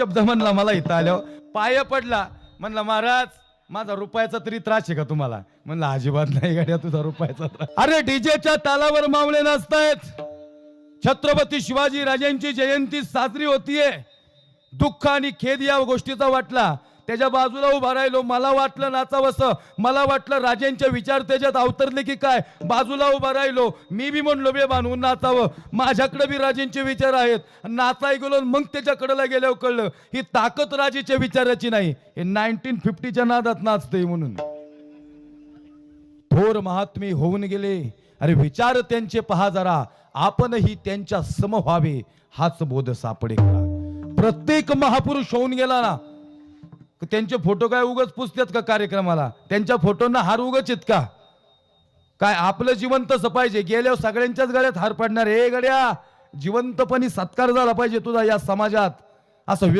शब्द म्हणला मला इथं आल्यावर. पाय पडला. म्हणला महाराज माझा रुपयाचा तरी त्रास आहे का तुम्हाला? म्हणलं अजिबात नाही गाड्या तुझा रुपयाचा त्रास. अरे डीजेच्या तालावर मावळे नसतायत छत्रपती शिवाजी राजांची जयंती साजरी होतीये. दुःख आणि खेद या गोष्टीचा वाटला. त्याच्या बाजूला उभा राहिलो. मला वाटलं नाचावंसं. मला वाटलं राजांचे विचार त्याच्यात अवतरले की काय? बाजूला उभा राहिलो. मी बी म्हणलो बे बांधून नाचावं. माझ्याकडे बी राजेंचे विचार आहेत. नाचाय गेलो मग त्याच्याकडेला गेल्यावर कळलं ही ताकद राजेच्या विचाराची नाही. हे नाईन्टीन फिफ्टीच्या नादात नाचते म्हणून. थोर महात्मे होऊन गेले. अरे विचार त्यांचे पहा जरा. आपणही त्यांच्या सम व्हावे हाच बोध सापडे प्रत्येक महापुरुष होऊन गेला ना. त्यांचे फोटो काय उगच पुसतात का कार्यक्रमाला? त्यांच्या फोटोंना हार उगच आहेत का? काय आपलं जीवन तसं पाहिजे? गेल्यावर सगळ्यांच्याच गळ्यात हार पडणार हे गड्या जिवंतपणी सत्कार झाला पाहिजे तुझा या समाजात. असं वेग